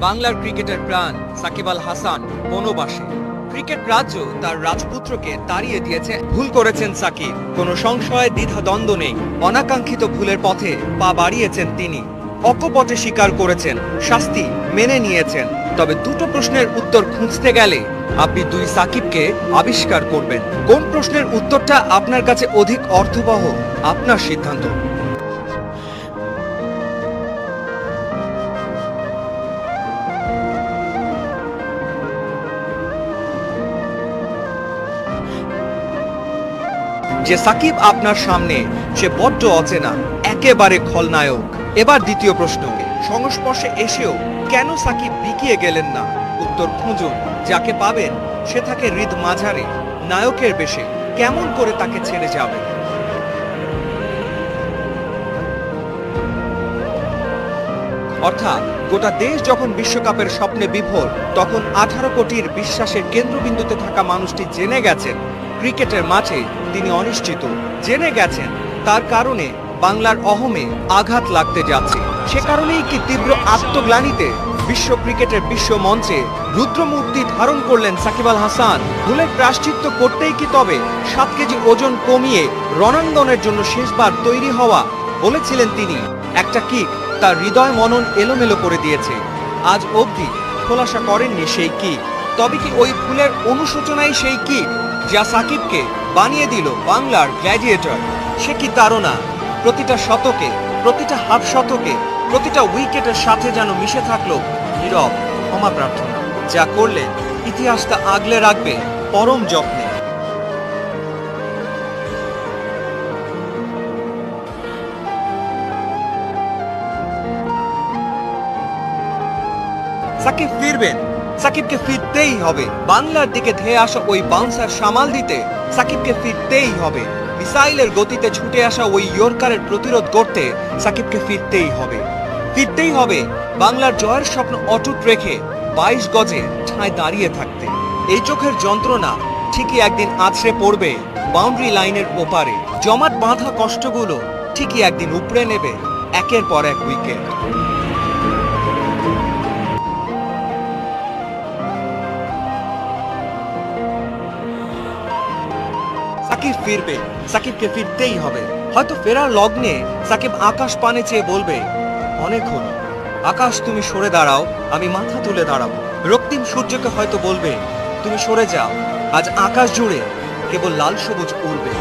বাংলার ক্রিকেটের প্রাণ সাকিব আল হাসান বনবাসে। ক্রিকেট রাজ্য তার রাজপুত্রকে তাড়িয়ে দিয়েছে। ভুল করেছেন সাকিব। কোনো সংশয় দ্বিধা দ্বন্দ্ব নেই। অনাকাঙ্ক্ষিত ভুলের পথে পা বাড়িয়েছেন তিনি। অকপটে স্বীকার করেছেন। শাস্তি মেনে নিয়েছেন। তবে দুটো প্রশ্নের উত্তর খুঁজতে গেলে আপনি দুই সাকিবকে আবিষ্কার করবেন। কোন প্রশ্নের উত্তরটা আপনার কাছে অধিক অর্থবহ? আপনার সিদ্ধান্ত। যে সাকিব আপনার সামনে, সে বড্ড অচেনা, একেবারে খলনায়ক। এবার দ্বিতীয় প্রশ্ন, সংস্পর্শে এসেও কেন সাকিব বিকিয়ে গেলেন না? উত্তর খুঁজুন, যাকে পাবেন, সে থাকে হৃদ মাঝারে, নায়কের বেশে, কেমন করে তাকে ছেড়ে যাবে? অর্থাৎ গোটা দেশ যখন বিশ্বকাপের স্বপ্নে বিভোর, তখন আঠারো কোটির বিশ্বাসের কেন্দ্রবিন্দুতে থাকা মানুষটি জেনে গেছেন ক্রিকেটের মাঠে তিনি অনিশ্চিত। জেনে গেছেন, তার কারণে বাংলার অহমে আঘাত লাগতে যাচ্ছে। সে কারণেই কি তীব্র আত্মগ্লানিতে বিশ্ব ক্রিকেটের বিশ্ব মঞ্চে রুদ্রমূর্তি ধারণ করলেন সাকিব আল হাসান? ভুলের প্রাশ্চিত্য করতেই কি তবে সাত কেজি ওজন কমিয়ে রণাঙ্গনের জন্য শেষবার তৈরি হওয়া বলেছিলেন তিনি। একটা কিক তার হৃদয় মনন এলোমেলো করে দিয়েছে। আজ অবধি খোলাসা করেননি সেই কিক। তবে কি ওই ফুলের অনুশোচনাই সেই কিক যা সাকিবকে বানিয়ে দিল বাংলার গ্ল্যাডিয়েটর? সে কি তারা প্রতিটা শতকে, প্রতিটা হাফ শতকে, প্রতিটা উইকেটের সাথে যেন মিশে থাকল নীরব ক্ষমা প্রার্থনা যা করলে ইতিহাসটা আগলে রাখবে পরম যত্নে। সাকিব ফিরবেন। সাকিবকে ফিরতেই হবে। বাংলার দিকে ধেয়ে আসা ওই বাউন্সার সামাল দিতে সাকিবকে ফিরতেই হবে। মিসাইলের গতিতে ছুটে আসা ওই ইয়র্কারের প্রতিরোধ করতে সাকিবকে ফিরতেই হবে। ফিরতেই হবে বাংলার জয়ের স্বপ্ন অটুট রেখে বাইশ গজে ঠায় দাঁড়িয়ে থাকতে। এই চোখের যন্ত্রণা ঠিকই একদিন আছড়ে পড়বে বাউন্ডারি লাইনের ওপারে। জমাট বাঁধা কষ্টগুলো ঠিকই একদিন উপড়ে নেবে একের পর এক উইকেট সাকিব ফিরবে, সাকিবকে ফিরতেই হবে। হয়তো ফেরার লগ্নে সাকিব আকাশ পানে চেয়ে বলবে, অনেক হলো। আকাশ, তুমি সরে দাঁড়াও, আমি মাথা তুলে দাঁড়াবো। রক্তিম সূর্যকে হয়তো বলবে, তুমি সরে যাও, আজ আকাশ জুড়ে কেবল লাল সবুজ উড়বে।